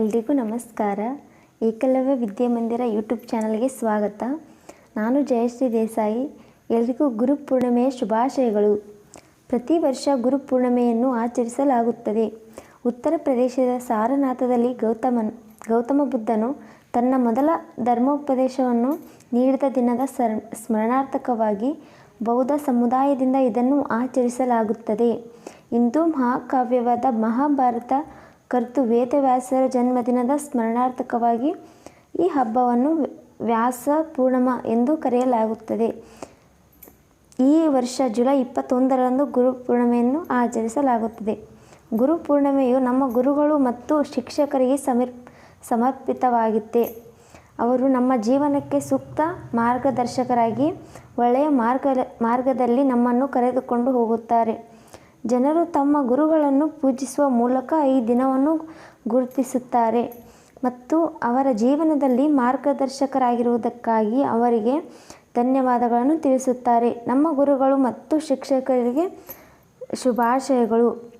ಎಲ್ರಿಗೂ ನಮಸ್ಕಾರ. ಏಕಲವ್ಯ ವಿದ್ಯಾಮಂದಿರ ಯೂಟ್ಯೂಬ್ ಚಾನಲ್ಗೆ ಸ್ವಾಗತ. ನಾನು ಜಯಶ್ರೀ ದೇಸಾಯಿ. ಎಲ್ರಿಗೂ ಗುರುಪೂರ್ಣಿಮೆಯ ಶುಭಾಶಯಗಳು. ಪ್ರತಿ ವರ್ಷ ಗುರುಪೂರ್ಣಿಮೆಯನ್ನು ಆಚರಿಸಲಾಗುತ್ತದೆ. ಉತ್ತರ ಪ್ರದೇಶದ ಸಾರನಾಥದಲ್ಲಿ ಗೌತಮನ್, ಗೌತಮ ಬುದ್ಧನು ತನ್ನ ಮೊದಲ ಧರ್ಮೋಪದೇಶವನ್ನು ನೀಡಿದ ದಿನದ ಸರ್, ಸ್ಮರಣಾರ್ಥಕವಾಗಿ ಬೌದ್ಧ ಸಮುದಾಯದಿಂದ ಇದನ್ನು ಆಚರಿಸಲಾಗುತ್ತದೆ. ಹಿಂದೂ ಮಹಾಕಾವ್ಯವಾದ ಮಹಾಭಾರತ ಕರ್ತು ವೇದವ್ಯಾಸರ ಜನ್ಮದಿನದ ಸ್ಮರಣಾರ್ಥಕವಾಗಿ ಈ ಹಬ್ಬವನ್ನು ವ್ಯಾಸ ಪೂರ್ಣಿಮ ಎಂದು ಕರೆಯಲಾಗುತ್ತದೆ. ಈ ವರ್ಷ ಜುಲೈ ಇಪ್ಪತ್ತೊಂದರಂದು ಗುರು ಪೂರ್ಣಿಮೆಯನ್ನು ಆಚರಿಸಲಾಗುತ್ತದೆ. ಗುರು ಪೂರ್ಣಿಮೆಯು ನಮ್ಮ ಗುರುಗಳು ಮತ್ತು ಶಿಕ್ಷಕರಿಗೆ ಸಮೀರ್ ಸಮರ್ಪಿತವಾಗಿದೆ ಅವರು ನಮ್ಮ ಜೀವನಕ್ಕೆ ಸೂಕ್ತ ಮಾರ್ಗದರ್ಶಕರಾಗಿ ಒಳ್ಳೆಯ ಮಾರ್ಗ ಮಾರ್ಗದಲ್ಲಿ ನಮ್ಮನ್ನು ಕರೆದುಕೊಂಡು ಹೋಗುತ್ತಾರೆ. ಜನರು ತಮ್ಮ ಗುರುಗಳನ್ನು ಪೂಜಿಸುವ ಮೂಲಕ ಈ ದಿನವನ್ನು ಗುರುತಿಸುತ್ತಾರೆ. ಮತ್ತು ಅವರ ಜೀವನದಲ್ಲಿ ಮಾರ್ಗದರ್ಶಕರಾಗಿರುವುದಕ್ಕಾಗಿ ಅವರಿಗೆ ಧನ್ಯವಾದಗಳನ್ನು ತಿಳಿಸುತ್ತಾರೆ. ನಮ್ಮ ಗುರುಗಳು ಮತ್ತು ಶಿಕ್ಷಕರಿಗೆ ಶುಭಾಶಯಗಳು.